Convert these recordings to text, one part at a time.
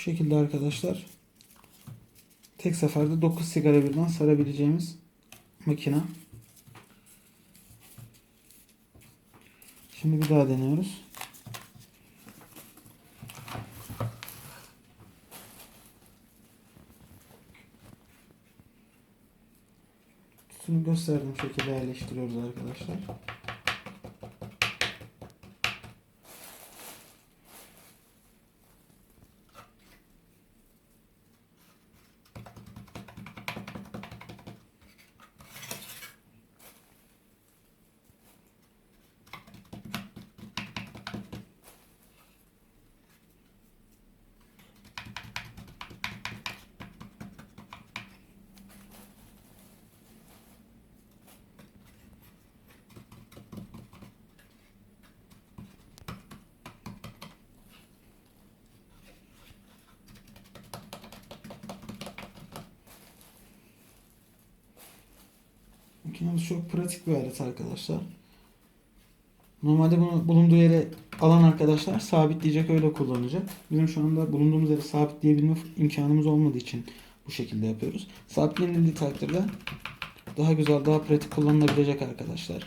şekilde arkadaşlar. Tek seferde 9 sigara birden sarabileceğimiz makine. Şimdi bir daha deniyoruz. Kutusunu gösterdiğim şekilde yerleştiriyoruz arkadaşlar. Makinemiz çok pratik bir alet arkadaşlar. Normalde bunu bulunduğu yere alan arkadaşlar sabitleyecek öyle kullanacak. Bizim şu anda bulunduğumuz yere sabitleyebilme imkanımız olmadığı için bu şekilde yapıyoruz. Sabitlenildiği takdirde daha güzel, daha pratik kullanılabilecek arkadaşlar.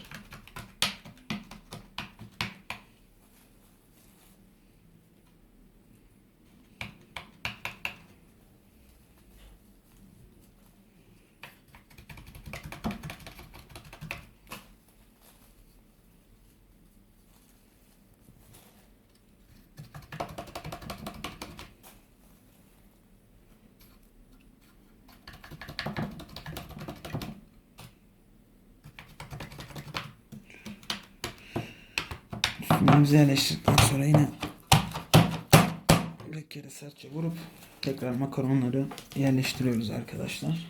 Süngümüzü yerleştirdikten sonra yine bir kere sertçe vurup tekrar makaronları yerleştiriyoruz arkadaşlar.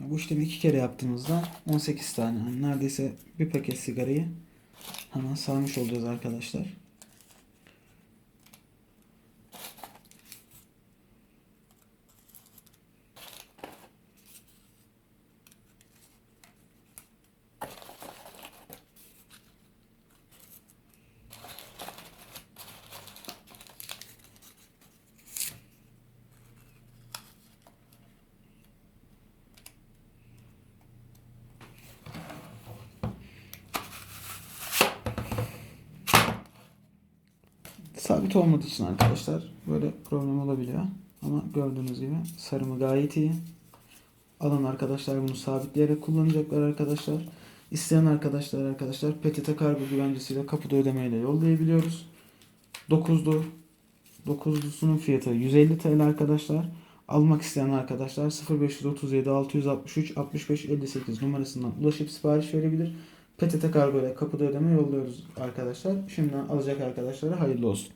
Bu işlemi iki kere yaptığımızda 18 tane yani neredeyse bir paket sigarayı hemen sarmış olacağız arkadaşlar. Sabit olmadığı için arkadaşlar böyle problem olabiliyor. Ama gördüğünüz gibi sarımı gayet iyi. Alan arkadaşlar bunu sabitleyerek kullanacaklar arkadaşlar. İsteyen arkadaşlar arkadaşlar PTT kargo güvencesiyle kapıda ödemeyle yollayabiliyoruz. 9'lu 9'lusunun fiyatı 150 TL arkadaşlar. Almak isteyen arkadaşlar 0537 663 65 58 numarasından ulaşıp sipariş verebilir. PTT kargo ile kapıda ödeme yolluyoruz arkadaşlar. Şimdiden alacak arkadaşlara hayırlı olsun.